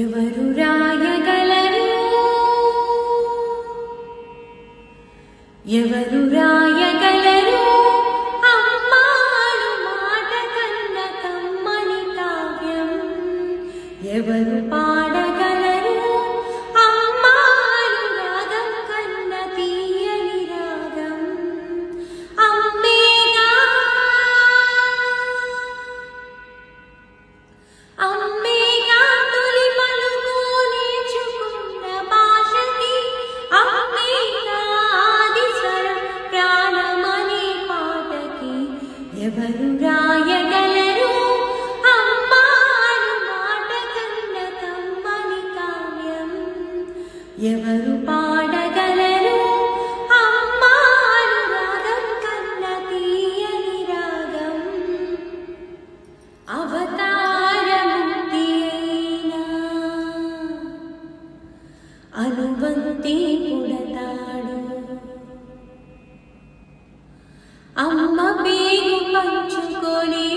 ఎవరు రాయగలరు ఎవరు రాయగలరు అమ్మాడు మాట కన్న కమ్మని కావ్యం ఎవరు పాడగలరు అమ్మాడు రాగం కన్న తీయని రాగం అమ్మేగా అమ్మేగా ఎవరు రాయగలరు అమ్మారు మాట కన్న కమ్మని కావ్యం ఎవరు పాడగలరు అమ్మారు రాగం కన్న తీయని రాగం అవతారముక్తి అయినా అనువంతి పుడతాడు అమ్మ పేరు పంచుకొని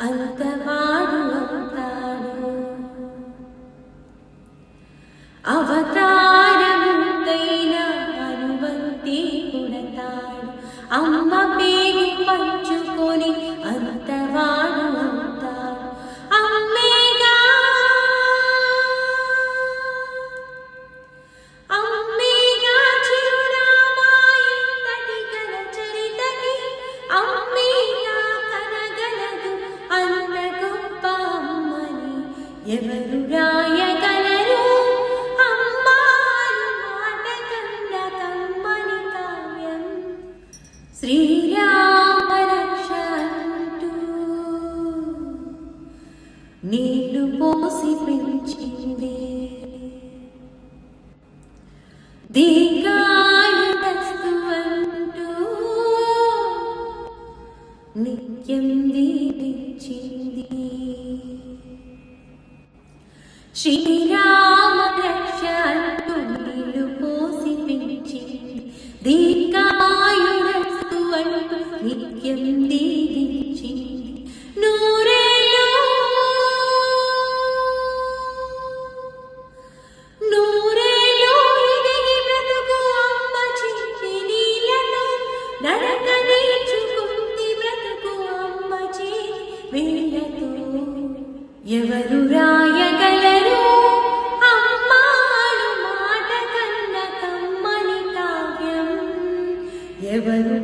అంతవాడు అవుతాడు అవతారముతైన అనువంతి పుడతాడు. అమ్మ పేరు పంచుకొని అంతవాడు అవుతాడు ఎవరు రాయగలరు అమ్మారు మాట కన్న కమ్మని కావ్యం. శ్రీరామ రక్ష నీళ్ళు పోసి పెంచింది. అంటూ నిత్యం దీపించింది. శ్రీరామ రక్ష పోసి పెంచింది దీర్ఘాయురస్తు అంటూ నిత్యం దీపించింది నూరేళ్ళు నూరేళ్ళు ఎదిగి బ్రతుకు అమ్మ చేతి నీళ్ళతో నడక నేర్చుకుంది బ్రతుకు అమ్మ ఎవరు ದೇವರು